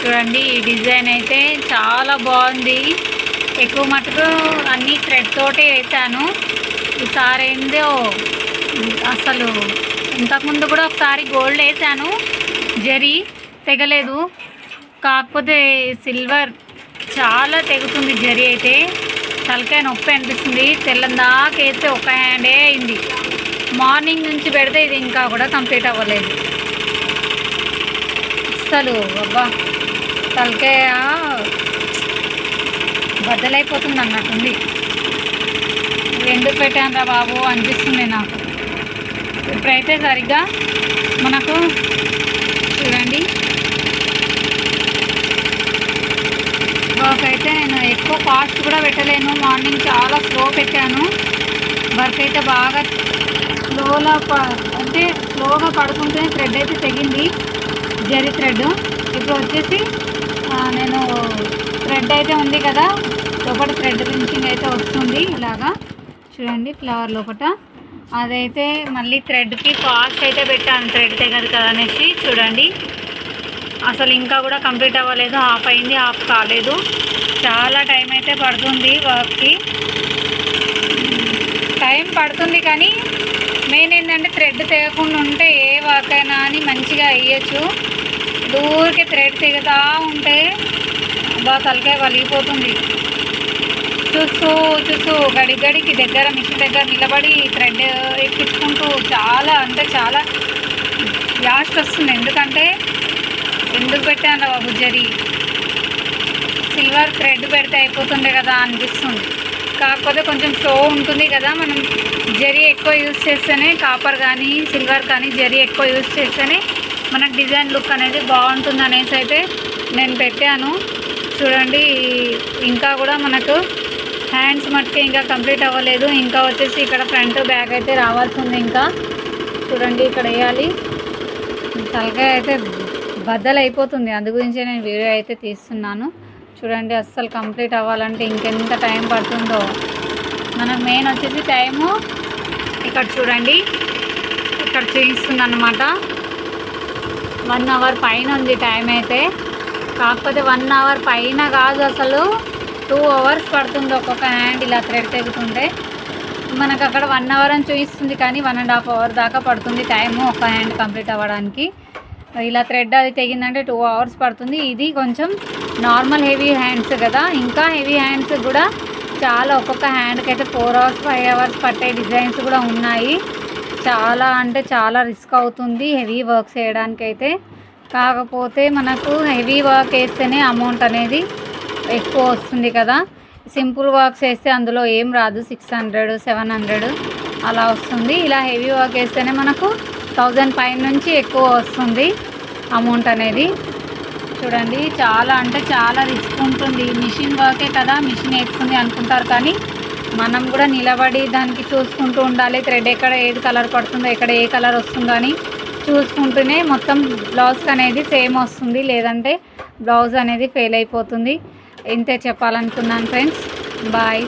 చూడండి ఈ డిజైన్ అయితే చాలా బాగుంది. ఎక్కువ మటుకు అన్ని థ్రెడ్ తోటే వేసాను. ఈసారి ఏందో అసలు ఇంతకుముందు కూడా ఒకసారి గోల్డ్ వేసాను. జరీ తెగలేదు. కాకపోతే సిల్వర్ చాలా తెగుతుంది జరీ అయితే. తలకాయ నొప్పి అనిపిస్తుంది. తెల్లం దాకా వేస్తే ఒక హ్యాండే అయింది. మార్నింగ్ నుంచి పెడితే ఇది ఇంకా కూడా కంప్లీట్ అవ్వలేదు. అసలు అబ్బా! తలకాయ బద్దలైపోతుంది అన్నట్టుంది. ఎందుకు పెట్టానురా బాబు అనిపిస్తుంది నాకు. ఇప్పుడైతే సరిగ్గా మనకు చూడండి. వర్క్ అయితే నేను ఎక్కువ ఫాస్ట్ కూడా పెట్టలేను. మార్నింగ్ చాలా స్లో పెట్టాను. వర్క్ అయితే బాగా స్లోలా ప- అంటే స్లోగా పడుకుంటేనే థ్రెడ్ అయితే తెగింది. జరి థ్రెడ్. ఇప్పుడు వచ్చేసి నేను థ్రెడ్ అయితే ఉంది కదా. లోపల థ్రెడ్ ఫినిషింగ్ అయితే వస్తుంది ఇలాగా. చూడండి ఫ్లవర్ లోపల అదైతే మళ్ళీ థ్రెడ్కి ఫాస్ట్ అయితే పెట్టాను. థ్రెడ్ తెగదు కదా అనేసి చూడండి. అసలు ఇంకా కూడా కంప్లీట్ అవ్వలేదు. ఆఫ్ అయింది ఆఫ్ కాలేదు. చాలా టైం అయితే పడుతుంది వర్క్కి టైం పడుతుంది కానీ మెయిన్ ఏంటంటే థ్రెడ్ తెగకుండా ఉంటే ఏ వర్క్ అయినా అని మంచిగా వేయచ్చు. దూరికి థ్రెడ్ తెగుతా ఉంటే బాగా తలకాయ వలిగిపోతుంది. చూస్తూ చూస్తూ గడి గడికి దగ్గర మిషన్ దగ్గర నిలబడి థ్రెడ్ ఎక్కించుకుంటూ చాలా అంటే చాలా లాస్ట్ వస్తుంది. ఎందుకంటే ఎందుకు పెట్టాను బాబు జరి సిల్వర్ థ్రెడ్ పెడితే అయిపోతుండే కదా అనిపిస్తుంది. కాకపోతే కొంచెం షో ఉంటుంది కదా మనం జరీ ఎక్కువ యూజ్ చేస్తేనే కాపర్ కానీ సిల్వర్ కానీ జరీ ఎక్కువ యూజ్ చేస్తేనే మనకు డిజైన్ లుక్ అనేది బాగుంటుంది అనేసి అయితే నేను పెట్టాను. చూడండి ఇంకా కూడా మనకు హ్యాండ్స్ మట్టుకే ఇంకా కంప్లీట్ అవ్వలేదు. ఇంకా వచ్చేసి ఇక్కడ ఫ్రంట్ బ్యాక్ అయితే రావాల్సింది ఇంకా. చూడండి ఇక్కడ వేయాలి. తలకాయ అయితే బద్దలైపోతుంది. అందు గురించే నేను వీడియో అయితే తీస్తున్నాను. చూడండి అస్సలు కంప్లీట్ అవ్వాలంటే ఇంకెంత టైం పడుతుందో. మనకు మెయిన్ వచ్చేసి టైము. ఇక్కడ చూడండి ఇక్కడ చూపిస్తుంది అనమాట వన్ అవర్ పైన ఉంది టైం అయితే. కాకపోతే వన్ అవర్ పైన కాదు అసలు. టూ అవర్స్ పడుతుంది ఒక్కొక్క హ్యాండ్ ఇలా థ్రెడ్ తెగుతుంటే. మనకు అక్కడ వన్ అవర్ అని చూపిస్తుంది కానీ వన్ అండ్ హాఫ్ అవర్ దాకా పడుతుంది టైము ఒక హ్యాండ్ కంప్లీట్ అవ్వడానికి. ఇలా థ్రెడ్ అది తెగిందంటే టూ అవర్స్ పడుతుంది. ఇది కొంచెం నార్మల్ హెవీ హ్యాండ్స్ కదా. ఇంకా హెవీ హ్యాండ్స్ కూడా చాలా ఒక్కొక్క హ్యాండ్కి అయితే ఫోర్ అవర్స్ ఫైవ్ అవర్స్ పట్టే డిజైన్స్ కూడా ఉన్నాయి. చాలా అంటే చాలా రిస్క్ అవుతుంది హెవీ వర్క్ చేయడానికి అయితే కాకపోతే మనకు హెవీ వర్క్ వేస్తేనే అమౌంట్ అనేది ఎక్కువ వస్తుంది కదా. సింపుల్ వర్క్స్ వేస్తే అందులో ఏం రాదు సిక్స్ హండ్రెడ్ సెవెన్ హండ్రెడ్ అలా వస్తుంది. ఇలా హెవీ వర్క్ వేస్తేనే మనకు థౌజండ్ పైన నుంచి ఎక్కువ వస్తుంది అమౌంట్ అనేది. చూడండి చాలా అంటే చాలా రిస్క్ ఉంటుంది. మిషన్ వర్కే కదా మిషన్ వేస్తుంది అనుకుంటారు కానీ మనం కూడా నిలబడి దానికి చూసుకుంటూ ఉండాలి. థ్రెడ్ ఎక్కడ ఏది కలర్ పడుతుందో ఎక్కడ ఏ కలర్ వస్తుందో అని చూసుకుంటూనే మొత్తం బ్లౌజ్ అనేది సేమ్ వస్తుంది. లేదంటే బ్లౌజ్ అనేది ఫెయిల్ అయిపోతుంది. ఇంతే చెప్పాలనుకున్నాను ఫ్రెండ్స్ బాయ్